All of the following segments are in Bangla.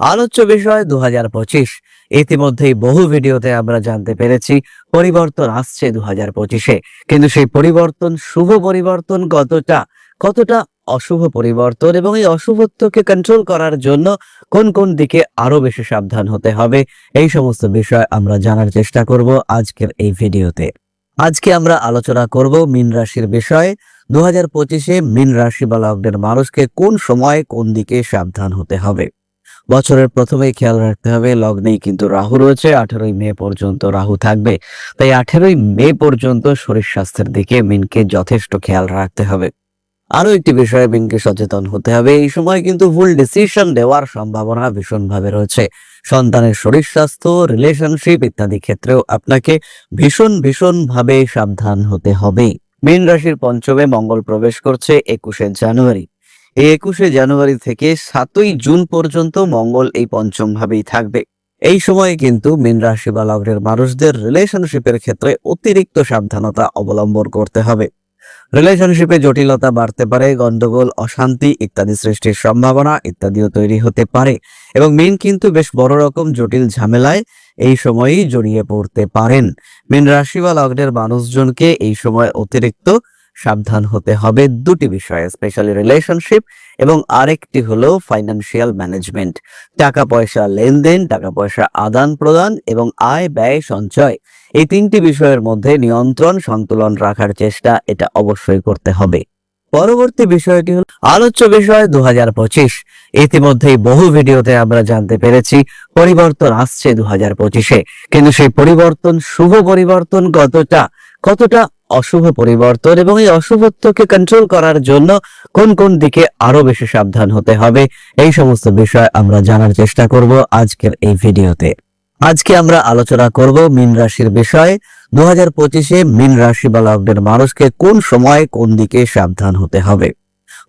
আলোচ্য বিষয় দু হাজার পঁচিশ। ইতিমধ্যেই বহু ভিডিওতে আমরা জানতে পেরেছি, পরিবর্তন আসছে দু হাজার পঁচিশে। কিন্তু সেই পরিবর্তন, শুভ পরিবর্তন কতটা? কতটা অশুভ পরিবর্তন? এবং এই অশুভত্বকে কন্ট্রোল করার জন্য কোন কোন দিকে আরও বেশি সাবধান হতে হবে? এই সমস্ত বিষয় আমরা জানার চেষ্টা করব আজকের এই ভিডিওতে। আজকে আমরা আলোচনা করব মীন রাশির বিষয়ে। দু হাজার পঁচিশে মীন রাশি বা মানুষকে কোন সময় কোন দিকে সাবধান হতে হবে? বছরের প্রথমেই খেয়াল রাখতে হবে লগ্নেই কিন্তু রাহু রয়েছে, আঠেরোই মে পর্যন্ত রাহু থাকবে। তাই আঠেরোই মে পর্যন্ত শরীর স্বাস্থ্যের দিকে মিনকে যথেষ্ট খেয়াল রাখতে হবে। আরও একটি বিষয়ে মিনকে সচেতন হতে হবে, এই সময় কিন্তু ভুল ডিসিশন দেওয়ার সম্ভাবনা ভীষণভাবে রয়েছে। সন্তানের শরীর স্বাস্থ্য রিলেশনশিপ ইত্যাদি ক্ষেত্রেও আপনাকে ভীষণ ভীষণ ভাবে সাবধান হতে হবে। মীন রাশির পঞ্চমে মঙ্গল প্রবেশ করছে একুশে জানুয়ারি। এই একুশে জানুয়ারি থেকে সাতই জুন পর্যন্ত মঙ্গল এই পঞ্চম ভাবেই থাকবে। এই সময়ে কিন্তু মীন রাশি বা লগ্নের মানুষদের রিলেশনশিপের ক্ষেত্রে অতিরিক্ত সাবধানতা অবলম্বন করতে হবে। রিলেশনশিপে জটিলতা বাড়তে পারে, গন্ডগোল, অশান্তি ইত্যাদি সৃষ্টির সম্ভাবনা ইত্যাদিও তৈরি হতে পারে এবং মীন কিন্তু বেশ বড় রকম জটিল ঝামেলায় এই সময়েই জড়িয়ে পড়তে পারেন। মীন রাশি বা লগ্নের মানুষজনকে এই সময় অতিরিক্ত সাবধান হতে হবে। দুটি বিষয়ে স্পেশালি রিলেশনশিপ এবং আরেকটি হলো ফাইন্যান্সিয়াল ম্যানেজমেন্ট টাকা পয়সা লেনদেন টাকা পয়সা আদান প্রদান এবং আয় ব্যয় সঞ্চয়। এই তিনটি বিষয়ের মধ্যে নিয়ন্ত্রণ, সন্তুলন রাখার চেষ্টা, এটা অবশ্যই করতে হবে। পরবর্তী বিষয়টি হল আলোচ্য বিষয় দু হাজার পঁচিশ। ইতিমধ্যেই বহু ভিডিওতে আমরা জানতে পেরেছি, পরিবর্তন আসছে দু হাজার পঁচিশে। কিন্তু সেই পরিবর্তন, শুভ পরিবর্তন কতটা? কতটা অশুভ পরিবর্তন এবং এই অশুভত্বকে কন্ট্রোল করার জন্য কোন কোন দিকে আরও বেশি সাবধান হতে হবে, এই সমস্ত বিষয় আমরা জানার চেষ্টা করব আজকের এই ভিডিওতে। আজকে আমরা আলোচনা করব মীন রাশির বিষয়ে। দু হাজার পঁচিশে মীন রাশি বা লগ্নের মানুষকে কোন সময় কোন দিকে সাবধান হতে হবে।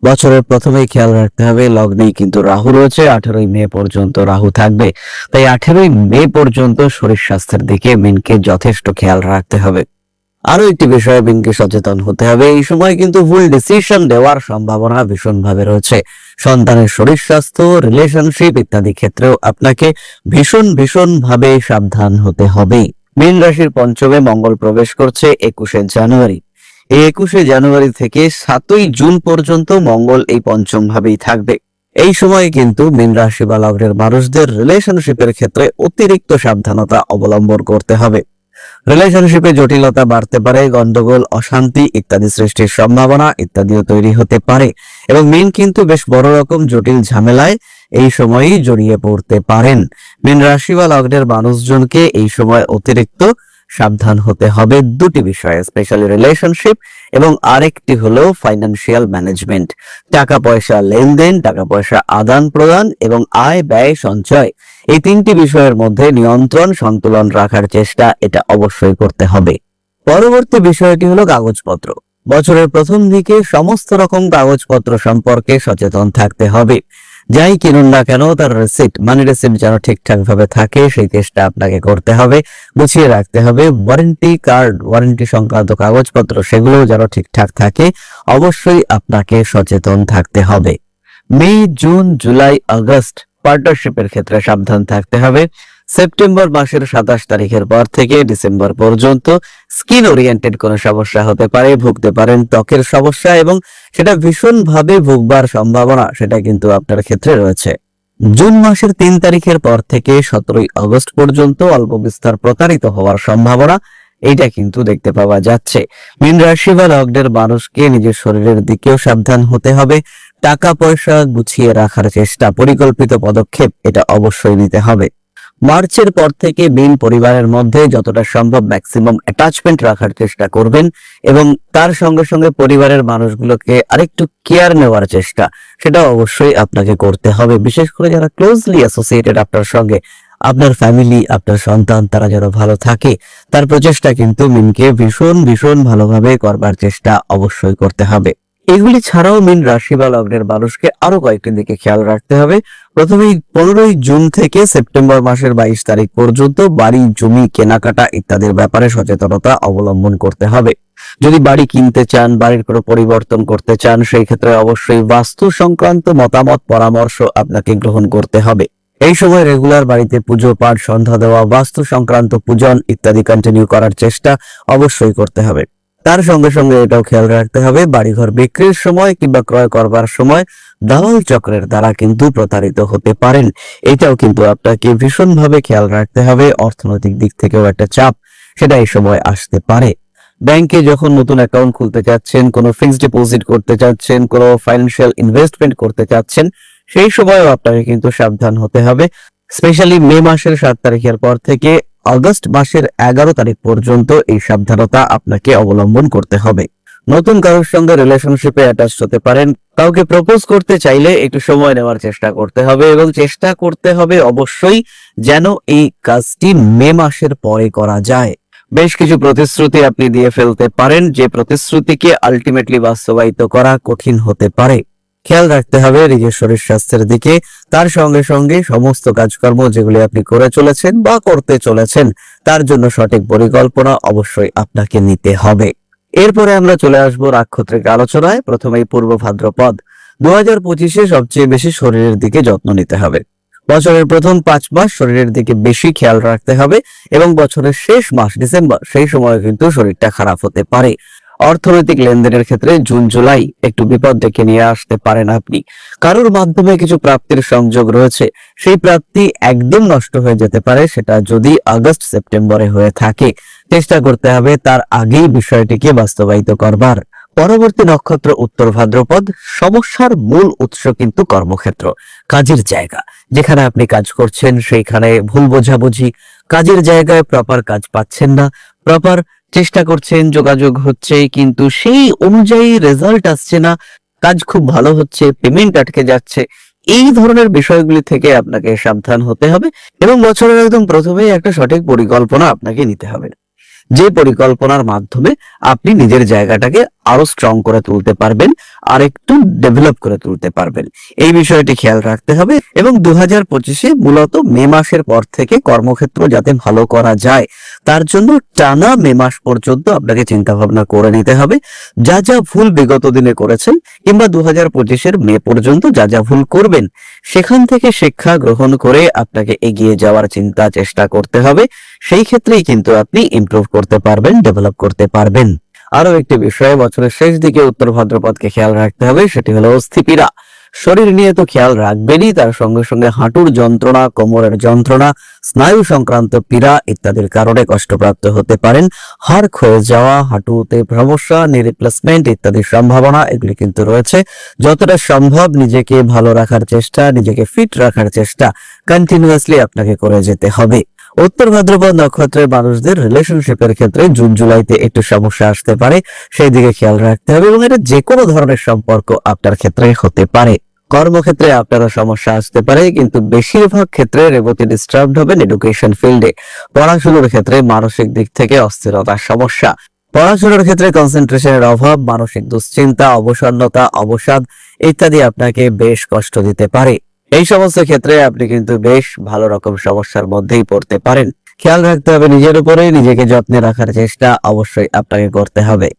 বছরের প্রথমেই খেয়াল রাখতে হবে, লগ্নেই কিন্তু রাহু রয়েছে, আঠেরোই মে পর্যন্ত রাহু থাকবে। তাই আঠেরোই মে পর্যন্ত শরীর স্বাস্থ্যের দিকে মিনকে যথেষ্ট খেয়াল রাখতে হবে। আরও একটি বিষয়ে মিনকে সচেতন হতে হবে। এই সময় কিন্তু ভুল ডিসিশন দেওয়ার সম্ভাবনা ভীষণভাবে রয়েছে। সন্তানের শরীর স্বাস্থ্য রিলেশনশিপ ইত্যাদি ক্ষেত্রেও আপনাকে ভীষণ ভীষণ ভাবে সাবধান হতে হবে। মীন রাশির পঞ্চমে মঙ্গল প্রবেশ করছে একুশে জানুয়ারি। এই একুশে জানুয়ারি থেকে সাতই জুন পর্যন্ত মঙ্গল এই পঞ্চম ভাবেই থাকবে। এই সময়ে কিন্তু মীন রাশি বা লগ্নের মানুষদের রিলেশনশিপের ক্ষেত্রে অতিরিক্ত সাবধানতা অবলম্বন করতে হবে। রিলেশনশিপে জটিলতা বাড়তে পারে, গন্ডগোল, অশান্তি ইত্যাদি সৃষ্টির সম্ভাবনা ইত্যাদিও তৈরি হতে পারে। এবং মেন কিন্তু বেশ বড় রকম জটিল ঝামেলায় এই সময়ই জড়িয়ে পড়তে পারেন। মিন রাশি বা লগ্নের মানুষজনকে এই সময় অতিরিক্ত সাবধান হতে হবে। দুটি বিষয়ে স্পেশালি রিলেশনশিপ এবং আরেকটি হলো ফাইন্যান্সিয়াল ম্যানেজমেন্ট টাকা পয়সা লেনদেন টাকা পয়সা আদান প্রদান এবং আয় ব্যয় সঞ্চয়। এই তিনটি বিষয়ের মধ্যে নিয়ন্ত্রণ, সন্তুলন রাখার চেষ্টা এটা অবশ্যই করতে হবে। পরবর্তী বিষয়টি হলো কাগজপত্র। বছরের প্রথম দিকে সমস্ত রকম কাগজপত্র সম্পর্কে সচেতন থাকতে হবে। যাই কিনুন না কেন, তার রিসিপ্ট মানি রিসিপ্ট যেন ঠিকঠাক ভাবে থাকে, সেই চেষ্টা আপনাকে করতে হবে। গুছিয়ে রাখতে হবে। ওয়ারেন্টি কার্ড ওয়ারেন্টি সংক্রান্ত কাগজপত্র সেগুলো যেন ঠিকঠাক থাকে, অবশ্যই আপনাকে সচেতন থাকতে হবে। মে, জুন, জুলাই, আগস্ট পার্টনারশিপের ক্ষেত্রে সাবধান থাকতে হবে। সেপ্টেম্বর মাসের সাতাশ তারিখের পর থেকে ডিসেম্বর পর্যন্ত স্কিন ওরিয়েন্টেড কোনো সমস্যা হতে পারে, ভুগতে পারেন, ত্বকের সমস্যা এবং সেটা ভীষণ ভাবে ভুগবার সম্ভাবনা সেটা কিন্তু আপনার ক্ষেত্রে রয়েছে। জুন মাসের তিন তারিখের পর থেকে সতেরোই আগস্ট পর্যন্ত অল্প বিস্তার প্রতারিত হওয়ার সম্ভাবনা এটা কিন্তু দেখতে পাওয়া যাচ্ছে। মীন রাশি বা লগ্নের মানুষকে নিজের শরীরের দিকেও সাবধান হতে হবে। টাকা পয়সা গুছিয়ে রাখার চেষ্টা, পরিকল্পিত পদক্ষেপ এটা অবশ্যই নিতে হবে। মার্চের পর থেকে মীন পরিবারের মধ্যে যতটা সম্ভব ম্যাক্সিমাম অ্যাটাচমেন্ট রাখার চেষ্টা করবেন এবং তার সঙ্গে সঙ্গে পরিবারের মানুষগুলোকে আরেকটু কেয়ার নেওয়ার চেষ্টা, সেটা অবশ্যই আপনাকে করতে হবে। বিশেষ করে যারা ক্লোজলি অ্যাসোসিয়েটেড আপনার সঙ্গে, আপনার ফ্যামিলি আপনার সন্তান, তারা যেন ভালো থাকে, তার প্রচেষ্টা কিন্তু মিনকে ভীষণ ভীষণ ভালোভাবে করবার চেষ্টা অবশ্যই করতে হবে। এগুলি ছাড়াও মিন রাশি বা লগ্নের মানুষকে আরও কয়েকটি দিকে খেয়াল রাখতে হবে। প্রথমেই পনেরোই জুন থেকে সেপ্টেম্বর মাসের বাইশ তারিখ পর্যন্ত বাড়ি, জমি, কেনাকাটা ইত্যাদির ব্যাপারে সচেতনতা অবলম্বন করতে হবে। যদি বাড়ি কিনতে চান, বাড়ির কোনো পরিবর্তন করতে চান, সেই ক্ষেত্রে অবশ্যই বাস্তু সংক্রান্ত মতামত, পরামর্শ আপনাকে গ্রহণ করতে হবে। এই সময় রেগুলার বাড়িতে পুজো পাঠ, সন্ধ্যা দেওয়া, বাস্তু সংক্রান্ত পূজন ইত্যাদি কন্টিনিউ করার চেষ্টা অবশ্যই করতে হবে। তার সঙ্গে সঙ্গে এটাও খেয়াল রাখতে হবে, বাড়িঘর বিক্রির সময় কিংবা ক্রয় করবার সময় দালাল চক্রের দ্বারা কিন্তু প্রতারিত হতে পারেন। এটাও কিন্তু আপনাকে ভীষণভাবে খেয়াল রাখতে হবে, অর্থনৈতিক দিক থেকেও একটা চাপ সেটা এই সময় আসতে পারে। ব্যাংকে যখন নতুন অ্যাকাউন্ট খুলতে চাচ্ছেন কোনো ফিক্সড ডিপোজিট করতে চাচ্ছেন কোনো ফাইন্যান্সিয়াল ইনভেস্টমেন্ট করতে চাচ্ছেন সেই সময়ও আপনাকে কিন্তু সাবধান হতে হবে। স্পেশালি মে মাসের সাত তারিখের পর থেকে আগস্ট মাসের এগারো তারিখ পর্যন্ত এই সাবধানতা আপনাকে অবলম্বন করতে হবে। নতুন কারোর সঙ্গে রিলেশনশিপে অ্যাটাচ হতে পারেন, কাউকে প্রপোজ করতে চাইলে একটু সময় নেওয়ার চেষ্টা করতে হবে এবং চেষ্টা করতে হবে অবশ্যই যেন এই কাজটি মে মাসের পরে করা যায়। বেশ কিছু প্রতিশ্রুতি আপনি দিয়ে ফেলতে পারেন, যে প্রতিশ্রুতিকে আলটিমেটলি বাস্তবায়িত করা কঠিন হতে পারে। খেয়াল রাখতে হবে নিজের শরীর স্বাস্থ্যের দিকে। তার সঙ্গে সঙ্গে সমস্ত কাজকর্ম যেগুলি আপনি করে চলেছেন বা করতে চলেছেন, তার জন্য সঠিক পরিকল্পনা অবশ্যই আপনাকে নিতে হবে। এরপরে আমরা চলে আসব রাক্ষত্রিক আলোচনায়। প্রথমেই পূর্ব ভাদ্রপদ। দু হাজার পঁচিশে সবচেয়ে বেশি শরীরের দিকে যত্ন নিতে হবে। বছরের প্রথম পাঁচ মাস শরীরের দিকে বেশি খেয়াল রাখতে হবে এবং বছরের শেষ মাস ডিসেম্বর, সেই সময় কিন্তু শরীরটা খারাপ হতে পারে। অর্থনৈতিক লেনদেনের ক্ষেত্রে জুন, জুলাই একটু বিপদ ডেকে নিয়ে আসতে পারেন আপনি। কারোর মাধ্যমে কিছু প্রাপ্তির সংযোগ রয়েছে, সেই প্রাপ্তি একদম নষ্ট হয়ে যেতে পারে, সেটা যদি আগস্ট, সেপ্টেম্বরে হয়ে থাকে। চেষ্টা করতে হবে তার আগেই বিষয়টিকে বাস্তবায়িত করবার। পরবর্তী নক্ষত্র, উত্তর ভাদ্রপদ, সমস্যার মূল উৎস কিন্তু কর্মক্ষেত্র, কাজের জায়গা। যেখানে আপনি কাজ করছেন, সেইখানে ভুল বোঝাবুঝি। কাজের জায়গায় প্রপার কাজ পাচ্ছেন না প্রপার চেষ্টা করছেন, যোগাযোগ হচ্ছে কিন্তু সেই অনুযায়ী রেজাল্ট আসছে না। কাজ খুব ভালো হচ্ছে পেমেন্ট আটকে যাচ্ছে। এই ধরনের বিষয়গুলি থেকে আপনাকে সাবধান হতে হবে এবং বছরের একদম প্রথমেই একটা সঠিক পরিকল্পনা আপনাকে নিতে হবে। যে পরিকল্পনার মাধ্যমে আপনি নিজের জায়গাটাকে আরও স্ট্রং করে তুলতে পারবেন, আর একটু ডেভেলপ করে তুলতে পারবেন। এই বিষয়টি খেয়াল রাখতে হবে এবং দু হাজার পঁচিশে মূলত মে মাসের পর থেকে কর্মক্ষেত্র যাতে ভালো করা যায়, তার জন্য টানা মে মাস পর্যন্ত আপনাকে চিন্তা ভাবনা করে নিতে হবে। যা যা ভুল বিগত দিনে করেছেন কিংবা দু হাজার পঁচিশের মে পর্যন্ত যা যা ভুল করবেন, সেখান থেকে শিক্ষা গ্রহণ করে আপনাকে এগিয়ে যাওয়ার চিন্তা, চেষ্টা করতে হবে। সেই ক্ষেত্রেই কিন্তু আপনি ইমপ্রুভ করতে পারবেন ডেভেলপ করতে পারবেন। আরও একটি বিষয়, বছরের শেষ দিকে উত্তর ভাদ্রপদকে খেয়াল রাখতে হবে, সেটি হলো অস্থিপীড়া। শরীর নিয়ে তো খেয়াল রাখবেনই, তার সঙ্গে সঙ্গে হাঁটুর যন্ত্রণা, কোমরের যন্ত্রণা, স্নায়ু সংক্রান্ত পীড়া ইত্যাদির কারণে কষ্টপ্রাপ্ত হতে পারেন। হাড় ক্ষয়ে যাওয়া, হাঁটুতে সমস্যা নি রিপ্লেসমেন্ট ইত্যাদির সম্ভাবনা, এগুলি কিন্তু রয়েছে। যতটা সম্ভব নিজেকে ভালো রাখার চেষ্টা, নিজেকে ফিট রাখার চেষ্টা কন্টিনিউয়াসলি আপনাকে করে যেতে হবে। উত্তর ভাদ্রপদ নক্ষত্রের মানুষদের রিলেশনশিপের ক্ষেত্রে জুন, জুলাইতে একটু সমস্যা আসতে পারে। সেই দিকে খেয়াল রাখতে হবে এবং এটা যে কোনো ধরনের সম্পর্ক আপনার ক্ষেত্রে হতে পারে। কর্মক্ষেত্রে আপনারও সমস্যা আসতে পারে, কিন্তু বেশিরভাগ ক্ষেত্রে রেবতী ডিস্টার্বড হবেন এডুকেশন ফিল্ডে পড়াশোনার ক্ষেত্রে মানসিক দিক থেকে অস্থিরতার সমস্যা। পড়াশোনার ক্ষেত্রে কনসেন্ট্রেশনের অভাব, মানসিক দুশ্চিন্তা, অবসন্নতা, অবসাদ ইত্যাদি আপনাকে বেশ কষ্ট দিতে পারে। এই সমস্ত ক্ষেত্রে আপনি কিন্তু বেশ ভালো রকম সমস্যার মধ্যেই পড়তে পারেন। খেয়াল রাখতে হবে নিজের উপরে নিজেকে যত্নে রাখার চেষ্টা অবশ্যই আপনাকে করতে হবে।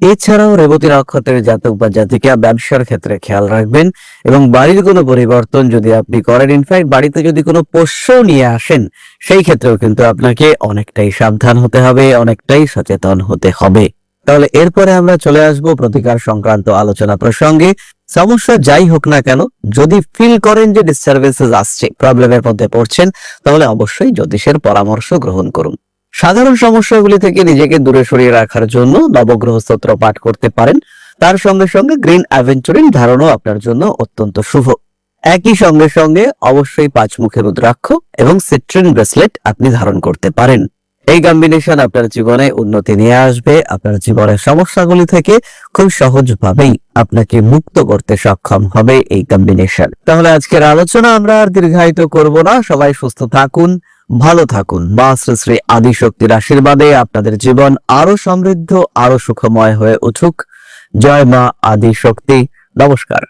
এছাড়াও রেবতী নক্ষত্রের জাতক বা জাতিকা ব্যবসার ক্ষেত্রে খেয়াল রাখবেন এবং বাড়ির কোনো পরিবর্তন যদি আপনি করেন ইনফ্যাক্ট বাড়িতে যদি কোনো পোষ্য নিয়ে আসেন, সেই ক্ষেত্রেও কিন্তু আপনাকে অনেকটাই সাবধান হতে হবে, অনেকটাই সচেতন হতে হবে। তাহলে এরপরে আমরা চলে আসব প্রতিকার সংক্রান্ত আলোচনা প্রসঙ্গে। সমস্যা যাই হোক না কেন, যদি ফিল করেন যে ডিস্টারবেন্সেস আসছে প্রবলেমের মধ্যে পড়ছেন, তাহলে অবশ্যই জ্যোতিষের পরামর্শ গ্রহণ করুন। সাধারণ সমস্যাগুলি থেকে নিজেকে দূরে সরিয়ে রাখার জন্য নবগ্রহ স্তোত্র পাঠ করতে পারেন। তার সঙ্গে সঙ্গে গ্রিন অ্যাভেঞ্চুরিন ধারণও আপনার জন্য অত্যন্ত শুভ। একই সঙ্গে সঙ্গে অবশ্যই পাঁচ মুখের রুদ্রাক্ষ এবং সিট্রিন ব্রেসলেট আপনি ধারণ করতে পারেন। এই কম্বিনেশন আপনার জীবনে উন্নতি নিয়ে আসবে, আপনার জীবনের সমস্যাগুলি থেকে খুব সহজভাবেই আপনাকে মুক্ত করতে সক্ষম হবে এই কম্বিনেশন তাহলে আজকের আলোচনা আমরা আর দীর্ঘায়িত করব না, সবাই সুস্থ থাকুন, ভালো থাকুন। মা শ্রী শ্রী আদিশক্তির আশীর্বাদে আপনাদের জীবন আরও সমৃদ্ধ, আরও সুখময় হয়ে উঠুক। জয় মা আদিশক্তি। নমস্কার।